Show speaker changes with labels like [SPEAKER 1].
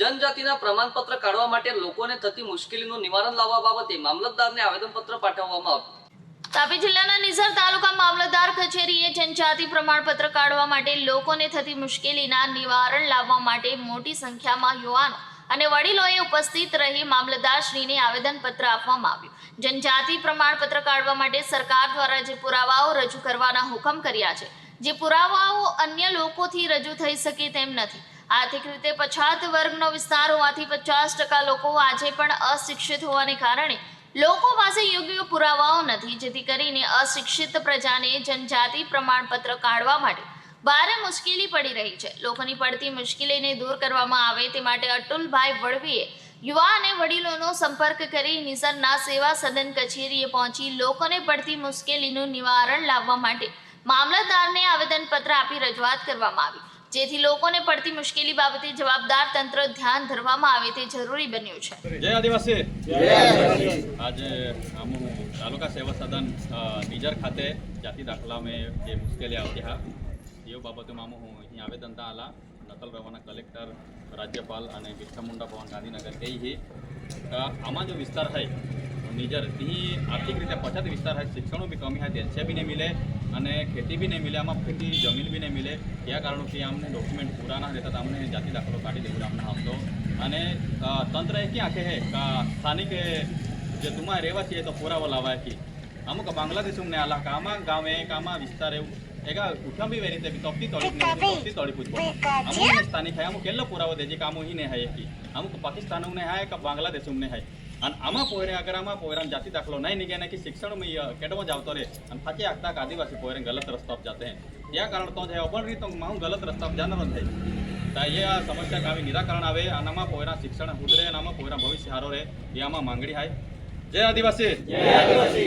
[SPEAKER 1] જનજાતિના પ્રમાણપત્ર કાઢવા માટે લોકોને થતી મુશ્કેલીનું નિવારણ લાવવા બાબતે મામલતદારને આવેદનપત્ર પાઠવવામાં આવ્યું.
[SPEAKER 2] તાપી જિલ્લાના નિઝર તાલુકા મામલતદાર કચેરીએ જનજાતિ પ્રમાણપત્ર કાઢવા માટે લોકોને થતી મુશ્કેલીના નિવારણ લાવવા માટે મોટી સંખ્યામાં યુવાનો અને વડીલોએ ઉપસ્થિત રહી મામલતદારશ્રીને આવેદનપત્ર આપવામાં આવ્યું. જનજાતિ પ્રમાણપત્ર કાઢવા માટે સરકાર દ્વારા જે પુરાવાઓ રજૂ કરવાના હુકમ કર્યા છે, જે પુરાવાઓ અન્ય લોકોથી રજૂ થઈ શકે તેમ નથી. આર્થિક રીતે પછાત વર્ગનો વિસ્તાર હોવાથી પચાસ ટકા લોકો આજે પણ અશિક્ષિત હોવાને કારણે લોકો પાસે યોગ્ય પુરાવાઓ નથી, જેથી કરીને અશિક્ષિત પ્રજાને જનજાતિ પ્રમાણપત્ર કાઢવા માટે ભારે મુશ્કેલી પડી રહી છે. લોકોની પડતી મુશ્કેલીને દૂર કરવામાં આવે તે માટે અતુલભાઈ વડવીએ યુવા અને વડીલોનો સંપર્ક કરી નિસરના સેવા સદન કચેરીએ પહોંચી લોકોને પડતી મુશ્કેલીનું નિવારણ લાવવા માટે મામલતદારને આવેદનપત્ર આપી રજૂઆત કરવામાં આવી. જેથી લોકોને પડતી મુશ્કેલી બાબતે જવાબદાર તંત્ર ધ્યાન ધરવામાં આવે તે જરૂરી બન્યું છે.
[SPEAKER 3] જય આદિવાસી. આજે તાલુકા સેવા સદન નિજર ખાતે જાતિ દાખલામાં જે મુશ્કેલી આવતી હા એ બાબતોમાં હું અહીં આવેદન તા આલા. નકલ રવાના કલેક્ટર રાજ્યપાલ અને બિરસા મુંડા ભવન ગાંધીનગર કઈ હી. આમાં જો વિસ્તાર હોય નિજર ત્યાં આર્થિક રીતે પછાત વિસ્તાર હોય શિક્ષણો બી કમી હતી નહીં મિલે. અને ખેતી બી નહીં મિલે આમાં ખેતી જમીન બી નહીં મિલે. ત્યાં કારણોથી અમને ડોક્યુમેન્ટ પૂરા ના રહેતા અમને જાતિ દાખલો કાઢી દેવું અમને તો અને તંત્ર એ ક્યાં કહે? કે સ્થાનિક જે તુમાં રહેવાસી એ તો પુરાવો લાવાય કે અમુક બાંગ્લાદેશ અમને આલા કામાં ગામે કામા વિસ્તાર એવું. એકા ઉઠા બી વેરી તે તોપતી તોડી ને તોપતી તોડી પૂછબો અમુક સ્થાનિક હે અમુક કેટલો પુરાવો દેજે કે અમુક ઈને હે કે અમુક હે હે અને આમાં પોયરે અગર આમાં પોયરાન દાખલો નહીં નીકળે ને કે શિક્ષણ में કેડમો જ આવતો રહે. અને થાકી આગતા આદિવાસી પોયરે ગલત રસ્તા પર જાતે हैं ત્યાં કારણ તો છે અપણ રીતો માં ગલત રસ્તા પર જાનારો થાય તો એ આ સમસ્યા કાવી નિરાકરણ આવે આનામાં પોયરા શિક્ષણ સુધરે અને આમાં પોયરા ભવિષ્ય સારો રહે. એ આમાં માંગણી થાય જય આદિવાસી.